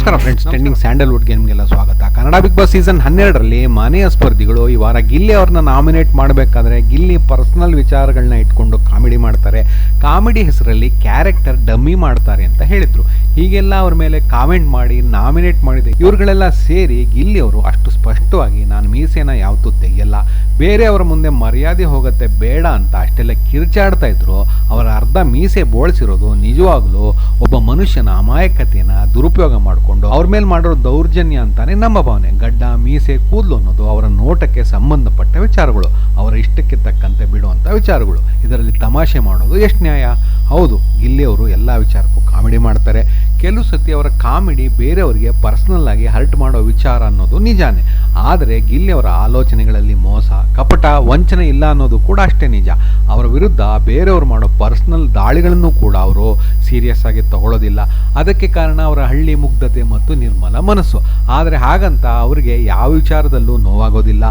ನಮಸ್ಕಾರ friends trending Sandalwood ಗೇಮ್ಗೆಲ್ಲ ಸ್ವಾಗತ. Kannada big boss season ಹನ್ನೆರಡರಲ್ಲಿ ಮನೆಯ ಸ್ಪರ್ಧಿಗಳು ಈ ವಾರ ಗಿಲ್ಲಿ ಅವ್ರನ್ನ ನಾಮಿನೇಟ್ ಮಾಡಬೇಕಾದ್ರೆ ಗಿಲ್ಲಿ ಪರ್ಸನಲ್ ವಿಚಾರಗಳನ್ನ ಇಟ್ಕೊಂಡು ಕಾಮಿಡಿ ಮಾಡ್ತಾರೆ ಕಾಮಿಡಿ ಹೆಸರಲ್ಲಿ ಕ್ಯಾರೆಕ್ಟರ್ ಡಮ್ಮಿ ಮಾಡ್ತಾರೆ ಅಂತ ಹೇಳಿದ್ರು. ಹೀಗೆಲ್ಲ ಅವ್ರ ಮೇಲೆ ಕಾಮೆಂಟ್ ಮಾಡಿ, ನಾಮಿನೇಟ್ ಮಾಡಿದೆ. ಇವ್ರುಗಳೆಲ್ಲ ಸೇರಿ ಗಿಲ್ಲಿ ಅವರು ಅಷ್ಟು ಸ್ಪಷ್ಟವಾಗಿ, ನಾನು ಮೀಸೆನ ಯಾವತ್ತೂ ತೆಗೆಯಲ್ಲ. ಬೇರೆಯವರ ಮುಂದೆ ಮರ್ಯಾದೆ ಹೋಗುತ್ತೆ ಬೇಡ ಅಂತ ಅಷ್ಟೆಲ್ಲ ಕಿರ್ಚಾಡ್ತಾ ಇದ್ರು. ಅವರ ಅರ್ಧ ಮೀಸೆ ಬೋಳಿಸಿರೋದು ನಿಜವಾಗ್ಲೂ ಒಬ್ಬ ಮನುಷ್ಯನ ಅಮಾಯಕತೆಯನ್ನು ದುರುಪಯೋಗ ಮಾಡಿಕೊಂಡು, ಅವ್ರ ಮೇಲೆ ಮಾಡಿರೋ ದೌರ್ಜನ್ಯ ಅಂತಾನೆ ನಮ್ಮ ಭಾವನೆ. ಗಡ್ಡ, ಮೀಸೆ, ಕೂದಲು ಅನ್ನೋದು ಅವರ ನೋಟಕ್ಕೆ ಸಂಬಂಧಪಟ್ಟ ವಿಚಾರಗಳು. ಅವರ ಇಷ್ಟಕ್ಕೆ ತಕ್ಕಂತೆ ಬಿಡುವಂಥ ವಿಚಾರಗಳು. ಇದರಲ್ಲಿ ತಮಾಷೆ ಮಾಡೋದು ಎಷ್ಟು ನ್ಯಾಯ? ಹೌದು ಗಿಲ್ಲಿ ಅವರು ಎಲ್ಲ ವಿಚಾರಕ್ಕೂ ಕಾಮಿಡಿ ಮಾಡ್ತಾರೆ. ಕೆಲವು ಸತಿ ಅವರ ಕಾಮಿಡಿ ಬೇರೆಯವರಿಗೆ ಪರ್ಸನಲ್ ಆಗಿ ಹರ್ಟ್ ಮಾಡೋ ವಿಚಾರ ಅನ್ನೋದು ನಿಜಾನೇ. ಆದರೆ ಗಿಲ್ಲಿ ಅವರ ಆಲೋಚನೆಗಳಲ್ಲಿ ಮೋಸ, ಕಪಟ, ವಂಚನೆ ಇಲ್ಲ ಅನ್ನೋದು ಕೂಡ ಅಷ್ಟೇ ನಿಜ. ಅವರ ವಿರುದ್ಧ ಬೇರೆಯವರು ಮಾಡೋ ಪರ್ಸನಲ್ ದಾಳಿಗಳನ್ನು ಕೂಡ ಅವರು ಸೀರಿಯಸ್ ಆಗಿ ತಗೊಳ್ಳೋದಿಲ್ಲ ಅದಕ್ಕೆ ಕಾರಣ ಅವರ ಹಳ್ಳಿ ಮುಗ್ಧತೆ ಮತ್ತು ನಿರ್ಮಲ ಮನಸ್ಸು. ಆದರೆ ಹಾಗಂತ ಅವರಿಗೆ ಯಾವ ವಿಚಾರದಲ್ಲೂ ನೋವಾಗೋದಿಲ್ಲ.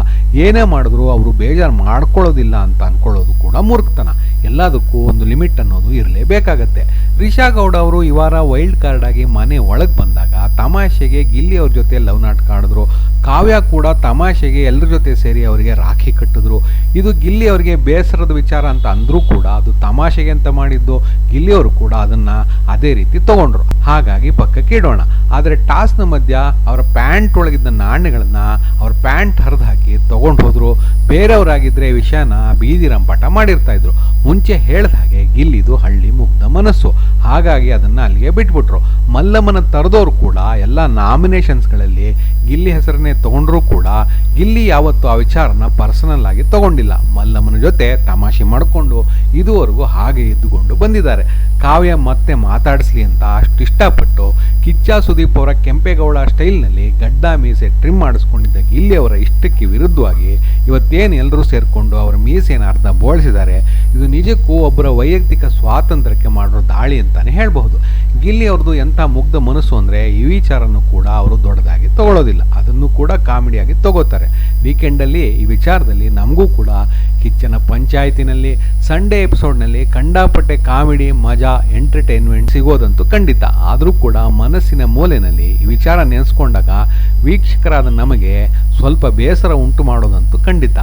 ಏನೇ ಮಾಡಿದ್ರು ಅವರು ಬೇಜಾರು ಮಾಡ್ಕೊಳ್ಳೋದಿಲ್ಲ ಅಂತ ಅನ್ಕೊಳ್ಳೋದು ಕೂಡ ಮೂರ್ಖತನ. ಎಲ್ಲದಕ್ಕೂ ಒಂದು ಲಿಮಿಟ್ ಅನ್ನೋದು ಇರಲೇಬೇಕಾಗತ್ತೆ. ರಿಷಾ ಗೌಡ ಅವರು ಈ ವಾರ ವೈಲ್ಡ್ ಕಾರ್ಡ್ ಆಗಿ ಮನೆ ಒಳಗೆ ಬಂದಾಗ ತಮಾಷೆಗೆ ಗಿಲ್ಲಿ ಅವ್ರ ಜೊತೆ ಲವ್ ನಾಟಕ ಆಡಿದ್ರು ಕಾವ್ಯ ಕೂಡ ತಮಾಷೆಗೆ ಎಲ್ಲರ ಜೊತೆ ಸೇರಿ ಅವರಿಗೆ ರಾಖಿ ಕಟ್ಟಿದ್ರು. ಇದು ಗಿಲ್ಲಿ ಅವರಿಗೆ ಬೇಸರದ ವಿಚಾರ ಅಂತ ಅಂದರೂ ಕೂಡ ಅದು ತಮಾಷೆಗೆ ಅಂತ ಮಾಡಿದ್ದು ಗಿಲ್ಲಿಯವರು ಕೂಡ ಅದನ್ನು ಅದೇ ರೀತಿ ತಗೊಂಡ್ರು. ಹಾಗಾಗಿ ಪಕ್ಕಕ್ಕೆ ಇಡೋಣ. ಆದರೆ ಟಾಸ್ನ ಮಧ್ಯ ಅವರ ಪ್ಯಾಂಟ್ ಒಳಗಿದ್ದ ನಾಣ್ಯಗಳನ್ನು ಅವ್ರ ಪ್ಯಾಂಟ್ ಹರಿದು ಹಾಕಿ ತಗೊಂಡು ಹೋದರು. ಬೇರೆಯವರಾಗಿದ್ದರೆ ವಿಷಯನ ಬೀದಿ ರಂಪಾಟ ಮಾಡಿರ್ತಾ ಇದ್ರು. ಮುಂಚೆ ಹೇಳ್ದ ಹಾಗೆ ಗಿಲ್ಲಿದು ಹಳ್ಳಿ ಮುಗ್ಧ ಮನಸ್ಸು. ಹಾಗಾಗಿ ಅದನ್ನ ಅಲ್ಲಿಗೆ ಬಿಟ್ಬಿಟ್ರು. ಮಲ್ಲಮ್ಮನ ತರದವ್ರು ಕೂಡ, ಎಲ್ಲ ನಾಮಿನೇಷನ್ಸ್ಗಳಲ್ಲಿ ಗಿಲ್ಲಿ ಹೆಸರನ್ನೇ ತಗೊಂಡ್ರೂ ಕೂಡ ಗಿಲ್ಲಿ ಯಾವತ್ತು ಆ ವಿಚಾರನ ಪರ್ಸನಲ್ ಆಗಿ ತಗೊಂಡಿಲ್ಲ. ಮಲ್ಲಮ್ಮನ ಜೊತೆ ತಮಾಷೆ ಮಾಡಿಕೊಂಡು ಇದುವರೆಗೂ ಹಾಗೆ ಇದ್ದುಕೊಂಡು ಬಂದಿದ್ದಾರೆ. ಕಾವ್ಯ ಮತ್ತೆ ಮಾತಾಡಿಸ್ಲಿ ಅಂತ ಅಷ್ಟು ಇಷ್ಟಪಟ್ಟು ಕಿಚ್ಚ ಸುದೀಪ್ ಅವರ ಕೆಂಪೇಗೌಡ ಸ್ಟೈಲ್ನಲ್ಲಿ ಗಡ್ಡ ಮೀಸೆ ಟ್ರಿಮ್ ಮಾಡಿಸ್ಕೊಂಡಿದ್ದ ಗಿಲ್ಲಿ ಅವರ ಇಷ್ಟಕ್ಕೆ ವಿರುದ್ಧವಾಗಿ ಇವತ್ತೇನು ಎಲ್ಲರೂ ಸೇರಿಕೊಂಡು ಅವರ ಮೀಸೆಯನ್ನು ಅರ್ಧ ಬೋಳಿಸಿದ್ದಾರೆ. ಇದು ನಿಜಕ್ಕೂ ಒಬ್ಬರ ವೈಯಕ್ತಿಕ ಸ್ವಾತಂತ್ರ್ಯಕ್ಕೆ ಮಾಡಿರೋ ದಾಳಿ ಅಂತಲೇ ಹೇಳಬಹುದು. ಗಿಲ್ಲಿ ಅವ್ರದ್ದು ಎಂಥ ಮುಗ್ಧ ಮನಸ್ಸು ಅಂದರೆ ಈ ವಿಚಾರನೂ ಕೂಡ ಅವರು ದೊಡ್ಡದಾಗಿ ತಗೊಳ್ಳೋದಿಲ್ಲ. ಅದನ್ನು ಕೂಡ ಕಾಮಿಡಿಯಾಗಿ ತಗೋತಾರೆ. ವೀಕೆಂಡಲ್ಲಿ ಈ ವಿಚಾರದಲ್ಲಿ ನಮಗೂ ಕೂಡ ಕಿಚ್ಚನ ಪಂಚಾಯತಿನಲ್ಲಿ, ಸಂಡೇ ಎಪಿಸೋಡ್ನಲ್ಲಿ ಕಂಡಾಪಟ್ಟೆ ಕಾಮಿಡಿ, ಮಜಾ, ಎಂಟರ್ಟೈನ್ಮೆಂಟ್ ಸಿಗೋದಂತೂ ಖಂಡಿತ. ಆದರೂ ಕೂಡ ಮನಸ್ಸಿನ ಮೂಲೆಯಲ್ಲಿ ಈ ವಿಚಾರ ನೆನೆಸ್ಕೊಂಡಾಗ ವೀಕ್ಷಕರಾದ ನಮಗೆ ಸ್ವಲ್ಪ ಬೇಸರ ಉಂಟು ಮಾಡೋದಂತೂ ಖಂಡಿತ.